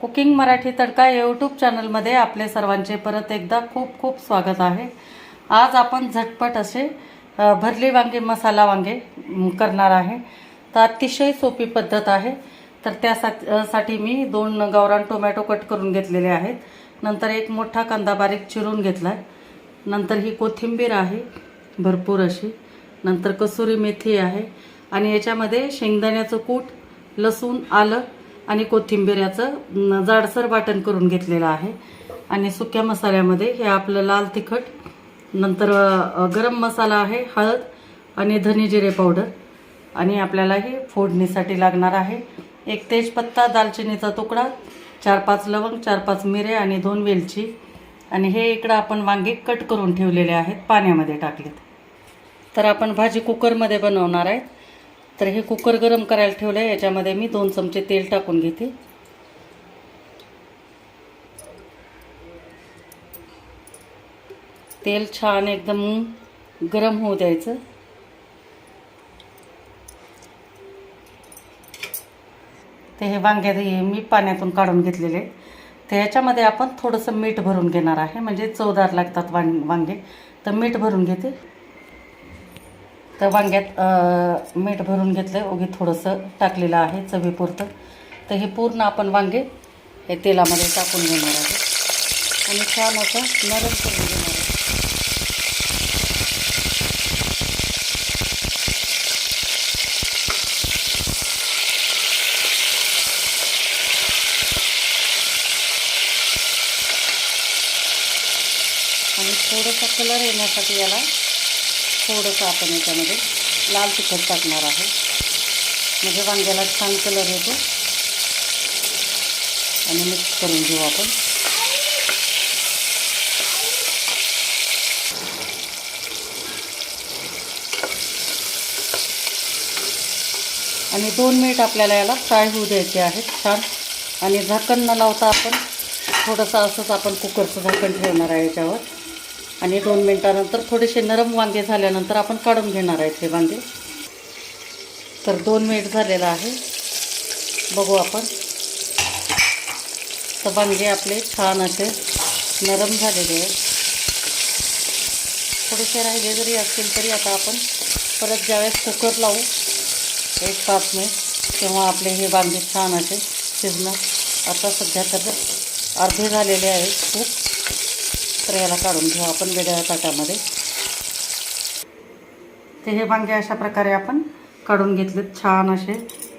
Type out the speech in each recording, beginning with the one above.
Cooking Marathi तडका YouTube चॅनलमध्ये आपले सर्वांचे परत एकदा खूप खूप स्वागत आहे. आज आपण झटपट असे भरली वांगे मसाला वांगे करणार आहे. तर अतिशय सोपी पद्धत आहे. तर त्यासाठी साठी मी दोन गावरान टोमॅटो कट करून घेतलेले आहेत. नंतर एक मोठा कांदा बारीक चिरून घेतला आहे नंतर ही कोथिंबीर आहे भरपूर अशी. नंतर कसुरी मेथी आहे. आणि याच्यामध्ये शेंगदाण्याचं कूट लसूण आलं आणि कोथिंबिऱ्याचं जाडसर वाटण करून घेतलेलं आहे. आणि सुक्या मसाल्यामध्ये हे आपलं लाल तिखट नंतर गरम मसाला आहे हळद आणि धने जिरे पावडर. आणि आपल्याला हे फोडणीसाठी लागणार आहे. एक तेजपत्ता दालचिनीचा तुकडा चार पाच लवंग चार पाच मिरे आणि दोन वेलची. आणि हे इकडं आपण वांगे कट करून ठेवलेले आहेत पाण्यामध्ये टाकलेत. तर आपण भाजी कुकरमध्ये बनवणार आहे. तर हे कुकर गरम करायला ठेवलं आहे याच्यामध्ये मी दोन चमचे तेल टाकून घेते. तेल छान एकदम गरम होऊ द्यायचं. ते हे वांग्यात हे मी पाण्यातून काढून घेतलेले. तर याच्यामध्ये आपण थोडंसं मीठ भरून घेणार आहे म्हणजे चवदार लागतात वांग वांगे. तर मीठ भरून घेते. तर वांग्यात मीठ भरून घेतलं उगी थोडंसं टाकलेलं आहे चवीपुरतं. तर हे पूर्ण आपण वांगे हे तेलामध्ये टाकून घेणार आहे आणि छान असं नरम करून घेणार आहे आणि थोडंसं कलर येण्यासाठी याला थोडंसं आपण याच्यामध्ये लाल तिखट टाकणार आहे. म्हणजे वांग्याला छान कलर येतो. आणि मिक्स करून घेऊ आपण. आणि दोन मिनिट आपल्याला याला फ्राय होऊ द्यायचे आहेत छान. आणि झाकण न लावता आपण थोडंसं असंच आपण कुकरचं झाकण ठेवणार आहे याच्यावर. आणि दोन मिनटानंतर थोडेसे नरम वांगे झाल्यानंतर आपण काढून घेणार आहेत हे वांगे. तर दोन मिनिट झालेलं आहे. बघू आपण. तर वांगे आपले छान असे नरम झालेले आहेत. थोडेसे राहिले जरी असतील तरी आता आपण परत ज्यावेळेस कुकर लावू एक पाच मिनिट तेव्हा आपले हे वांगे छान असे शिजणार. आता सध्या तर अर्धे झालेले आहेत खूप. तर याला काढून घेऊ आपण वेगळ्या ताटामध्ये. ते हे वांगे अशा प्रकारे आपण काढून घेतलेत. छान असे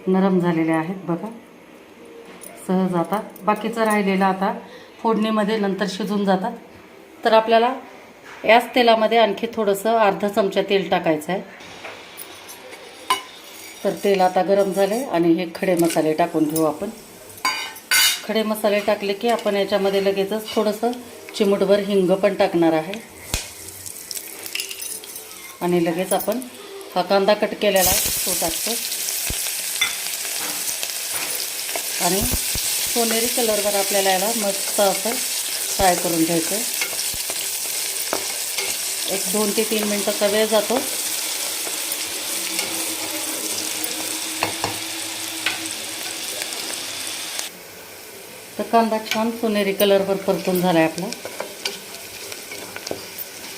नरम झालेले आहेत बघा. सहज आता बाकीचं राहिलेलं आता फोडणीमध्ये नंतर शिजून जातात. तर आपल्याला याच तेलामध्ये आणखी थोडंसं अर्धा चमचा तेल टाकायचं आहे. तर तेल आता गरम झाले आणि हे खडे मसाले टाकून घेऊ आपण. खडे मसाले टाकले की आपण याच्यामध्ये लगेचच थोडंसं चिमूटभर हिंग पण टाकणार आहे. आणि लगेच आपण हा कांदा कट केलेला तो टाकतो. आणि सोनेरी कलरवर आपल्याला याला मस्त असं फ्राय करून घ्यायचं एक दोन ते तीन मिनटाचा वेळ जातो. तर कांदा छान सोनेरी कलरवर परतून झाला आहे आपला.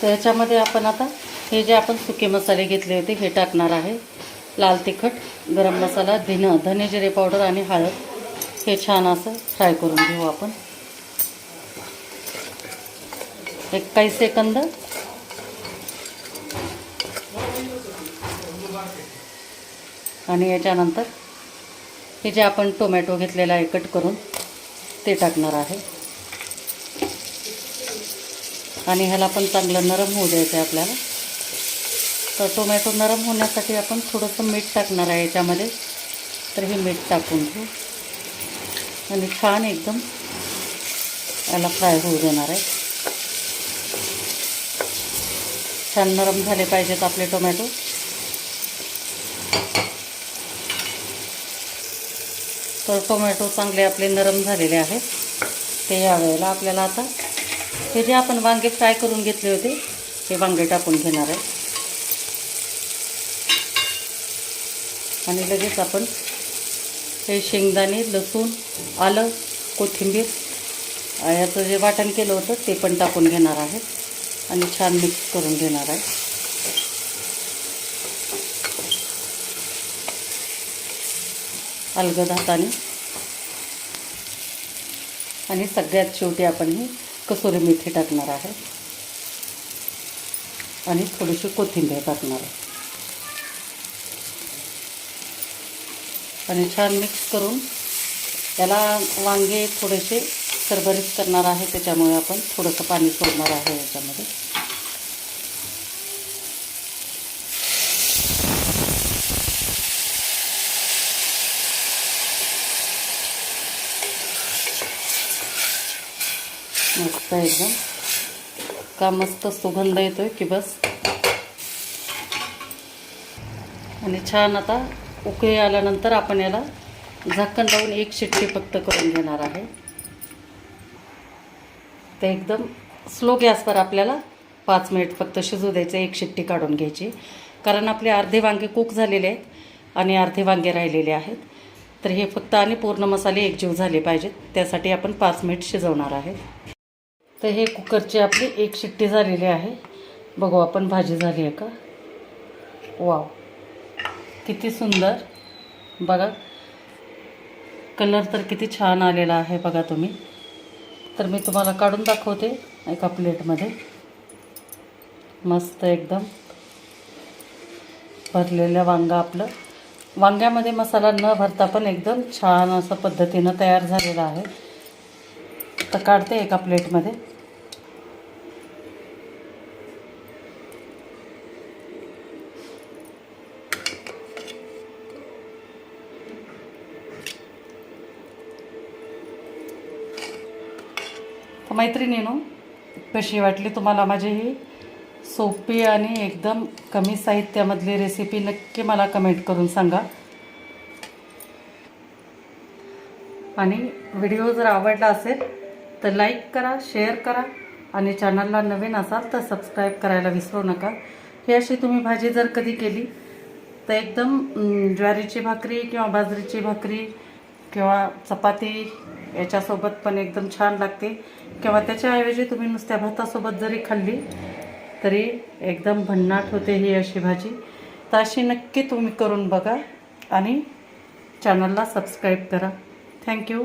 तर याच्यामध्ये आपण आता हे जे आपण सुके मसाले घेतले होते हे टाकणार आहे. लाल तिखट गरम मसाला धिनं धने जिरे पावडर आणि हळद. हे छान असं फ्राय करून घेऊ आपण. एक काही सेकंद. आणि याच्यानंतर हे जे आपण टोमॅटो घेतलेला आहे कट करून. ते टाकणार आहे. आणि ह्याला पण चांगलं नरम होऊ द्यायचं आहे आपल्याला. तर टोमॅटो नरम होण्यासाठी आपण थोडंसं मीठ टाकणार आहे याच्यामध्ये. तर हे मीठ टाकून घेऊ. आणि छान एकदम याला फ्राय होऊ देणार आहे. छान नरम झाले पाहिजेत आपले टोमॅटो. तर टोमॅटो चांगले आपले नरम झालेले आहेत. ते यावेळेला आपल्याला आता हे जे आपण वांगे फ्राय करून घेतले होते हे वांगे टाकून घेणार आहे. आणि लगेच आपण हे शेंगदाणे लसूण आलं कोथिंबीर याचं जे वाटण केलं होतं ते पण टाकून घेणार आहे. आणि छान मिक्स करून घेणार आहे. अलगद हाताने. आणि सगळ्यात शेवटी आपण ही कसुरी मेथी टाकणार आहे. आणि थोडीशी कोथिंबीर टाकणार आहे. आणि छान मिक्स करून त्याला वांगे थोडेसे सरभरीत करणार आहे त्याच्यामुळे आपण थोडंसं पाणी सोडणार आहे याच्यामध्ये. मस्त एकदम. का मस्त सुगंध येतोय की बस. आणि छान आता उकळी आल्यानंतर आपण याला झाकण लावून एक शिट्टी फक्त करून घेणार आहे. ते एकदम स्लो गॅसवर आपल्याला पाच मिनिट फक्त शिजू द्यायचं एक शिट्टी काढून घ्यायची. कारण आपले अर्धे वांगे कुक झालेले आहेत आणि अर्धे वांगे राहिलेले आहेत. तर हे फक्त आणि पूर्ण मसाले एकजीव झाले पाहिजेत. त्यासाठी आपण पाच मिनिट शिजवणार आहे. तर हे कुकरची आपली एक शिट्टी झालेली आहे. बघू आपण भाजी झाली आहे का? वाव. किती सुंदर. बघा. कलर तर किती छान आलेला आहे बघा तुम्ही. तर मी तुम्हाला काढून दाखवते एका प्लेटमध्ये. मस्त एकदम. भरलेलं वांगा आपलं. वांग्यामध्ये मसाला न भरता पण एकदम छान असं पद्धतीनं तयार झालेलं आहे. तर काढते एका प्लेटमध्ये. तर मैत्रिणीनो कशी वाटली तुम्हाला माझी ही? सोपी आणि एकदम कमी साहित्यामधली रेसिपी नक्की मला कमेंट करून सांगा. आणि व्हिडिओ जर आवडला असेल तर लाईक करा शेअर करा आणि चॅनलला नवीन असाल तर सबस्क्राईब करायला विसरू नका. ही अशी तुम्ही भाजी जर कधी केली तर एकदम ज्वारीची भाकरी किंवा बाजरीची भाकरी किंवा चपाती याच्यासोबत पण एकदम छान लागते. किंवा त्याच्याऐवजी तुम्ही नुसत्या भातासोबत जरी खाल्ली तरी एकदम भन्नाट होते ही अशी भाजी. तर अशी नक्की तुम्ही करून बघा आणि चॅनलला सबस्क्राईब करा. थँक्यू